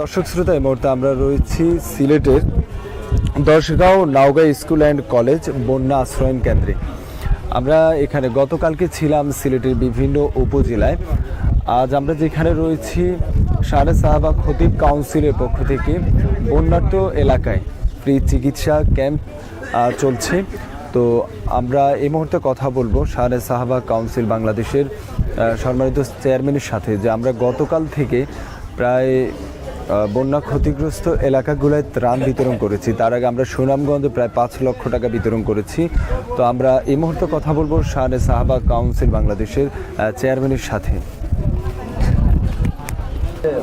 দর্শক শ্রোতা, এই মুহূর্তে আমরা রয়েছি সিলেটের Dashgaon Naogaon school and college বন্যা আশ্রয়ন কেন্দ্রে। আমরা এখানে গতকালকে ছিলাম সিলেটের বিভিন্ন উপজেলায়। আজ আমরা যেখানে রয়েছি সারে সাহাবা খতিব কাউন্সিলের পক্ষ থেকে বন্যার্ত এলাকায় ফ্রি চিকিৎসা ক্যাম্প চলছে। তো আমরা এই মুহূর্তে কথা বলব সারে সাহাবা কাউন্সিল বাংলাদেশের সম্মানিত চেয়ারম্যানের সাথে যে আমরা গতকাল থেকে প্রায় বন্যা ক্ষতিগ্রস্ত এলাকাগুলোয় ত্রাণ বিতরণ করেছি। তার আগে আমরা সুনামগঞ্জে প্রায় পাঁচ লক্ষ টাকা বিতরণ করেছি। তো আমরা এই মুহূর্তে কথা বলব শাহানে সাহাবা কাউন্সিল বাংলাদেশের চেয়ারম্যানের সাথে।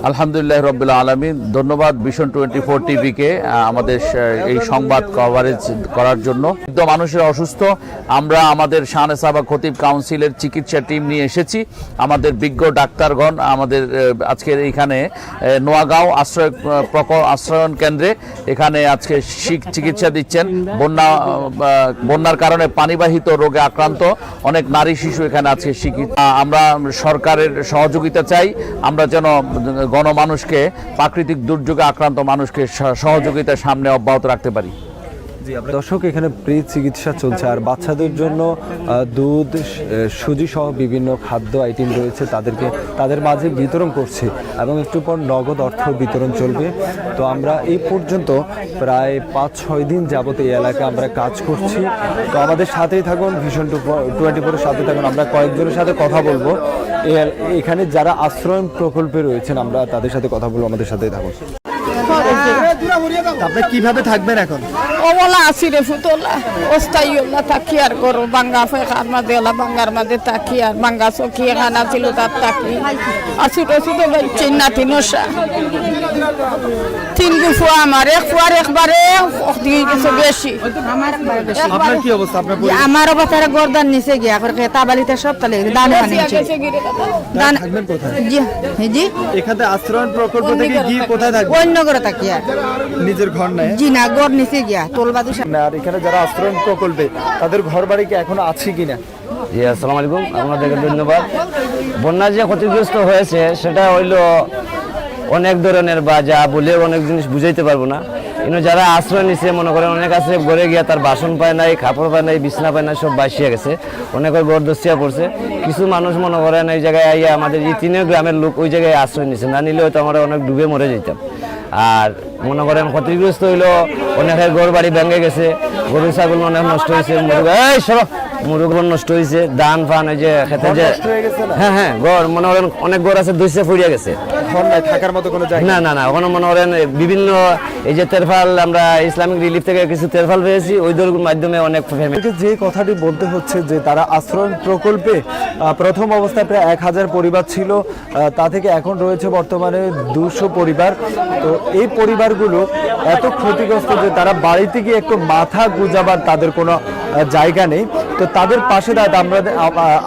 আলহামদুলিল্লাহ রবিল্লা আলমিন। ধন্যবাদ ভিশন টোয়েন্টি ফোর টিভিকে আমাদের এই সংবাদ কভারেজ করার জন্য। বৃদ্ধ মানুষের অসুস্থ। আমরা আমাদের শাহানে সাবা খতিব কাউন্সিলের চিকিৎসা টিম নিয়ে এসেছি। আমাদের বিজ্ঞ ডাক্তারগণ, আমাদের আজকের এখানে নোয়াগাঁও আশ্রয় প্রক- আশ্রয়ন কেন্দ্রে এখানে আজকে চিকিৎসা দিচ্ছেন। বন্যা বন্যার কারণে পানিবাহিত রোগে আক্রান্ত অনেক নারী শিশু এখানে আজকে চিকিৎসা আমরা সরকারের সহযোগিতা চাই। আমরা যেন গণমানুষকে প্রাকৃতিক দুর্যোগে আক্রান্ত মানুষকে সহযোগিতা সহযোগিতার সামনে অব্যাহত রাখতে পারি। দর্শক এখানে প্রি চিকিৎসা চলছে। আর বাচ্চাদের জন্য দুধ সুজি সহ বিভিন্ন খাদ্য আইটেম রয়েছে তাদেরকে তাদের মাঝে বিতরণ করছে। এবং একটু পর নগদ অর্থ বিতরণ চলবে। তো আমরা এই পর্যন্ত প্রায় পাঁচ ছয় দিন যাবত এই এলাকায় আমরা কাজ করছি। তো আমাদের সাথেই থাকুন ভীষণ টোয়েন্টি ফোরের সাথে থাকুন। আমরা কয়েকজনের সাথে কথা বলব। এখানে যারা আশ্রয়ণ প্রকল্পে রয়েছেন আমরা তাদের সাথে কথা বলব। আমাদের সাথেই থাকুন। আপনি কীভাবে থাকবেন এখন? ওলা আসিরে ফুতলা অস্থায়ী ওলা থাকি আর করো বাঙ্গা ফেকার মাঝে ওলা বাঙ্গার মাঝে থাকি আর বাঙ্গা চকি খানা ছিল তার থাকি। আর ছোট ছোট বাচ্চা নাতি নশা তিন গুফা আমার এক ফুয়ার একবারে বেশি। আপনার কি অবস্থা? আপনার আমার অবস্থার গরদান নিচে গিয়া করে তাবালিতে সব তালে দান। দান জি জি। এখানে আশ্রয়ণ প্রকল্প থেকে গিয়ে কোথায় থাকবেন? অন্য করে তাকিয়া নিজের ঘর নাই জি না গড় নিচে গিয়া তোলবাদু আর এখানে যারা আশ্রয়ণ প্রকল্পে তাদের ঘর বাড়ি কি এখনও আছে কিনা? জি আসসালামু আলাইকুম। আপনাদেরকে ধন্যবাদ। বন্যা যে ক্ষতিগ্রস্ত হয়েছে সেটা হইল অনেক ধরনের বা যা বলে অনেক জিনিস বুঝাইতে পারব না। কিন্তু যারা আশ্রয় নিছে মনে করেন অনেক আছে ঘরে গিয়া তার বাসন পায় নাই কাপড় পায় নাই বিছনা পায় নাই সব বাসিয়া গেছে। অনেকের ঘর দস্তিয়া পড়ছে। কিছু মানুষ মনে করেন এই জায়গায় আইয়া আমাদের এই তিনের গ্রামের লোক ওই জায়গায় আশ্রয় নিছে। না নিলে হয়তো আমরা অনেক ডুবে মরে যেতাম আর মনে করেন ক্ষতিগ্রস্ত হইল, অনেকের ঘর বাড়ি ভেঙে গেছে, গরু, ছাগল অনেক নষ্ট হয়েছে এই নষ্ট হয়েছে ধান ফান ওই যে খেতে যে হয়ে? হ্যাঁ ঘর। মনে করেন অনেক ঘর আছে দুইশে ফুরিয়া গেছে। থাকার মতো কোনো জায়গা না না না ওখানে মনে করেন বিভিন্ন এই যে তেরফাল আমরা ইসলামিক রিলিফ থেকে কিছু তেরফাল পেয়েছি ওই দলগুলোর মাধ্যমে অনেক ফ্যামিলি আমাকে যে কথাটি বলতে হচ্ছে যে তারা আশ্রয়ণ প্রকল্পে প্রথম অবস্থায় প্রায় এক হাজার পরিবার ছিল তা থেকে এখন রয়েছে বর্তমানে দুশো পরিবার। তো এই পরিবারগুলো এত ক্ষতিগ্রস্ত যে তারা বাড়িতে গিয়ে একটু মাথা গুজাবার তাদের কোনো জায়গা নেই। তো তাদের পাশে আমরা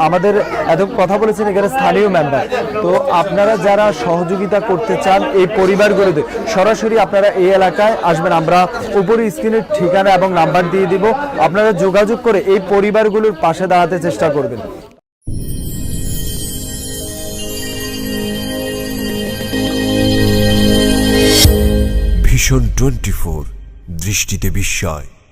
আমাদের এত কথা বলেছেন এখানে স্থানীয় মেম্বার তো আপনারা যারা সহযোগিতা করতে চান এই পরিবারগুলোতে, সরাসরি আপনারা এই এলাকায় আসবেন। আমরা উপরে স্ক্রিনের ঠিকানা এবং নাম্বার দিয়ে দিব। আপনারা যোগাযোগ করে এই পরিবারগুলোর পাশে দাঁড়াতে চেষ্টা করবেন। ভীষণ টোয়েন্টি ফোর, দৃষ্টিতে বিস্ময়।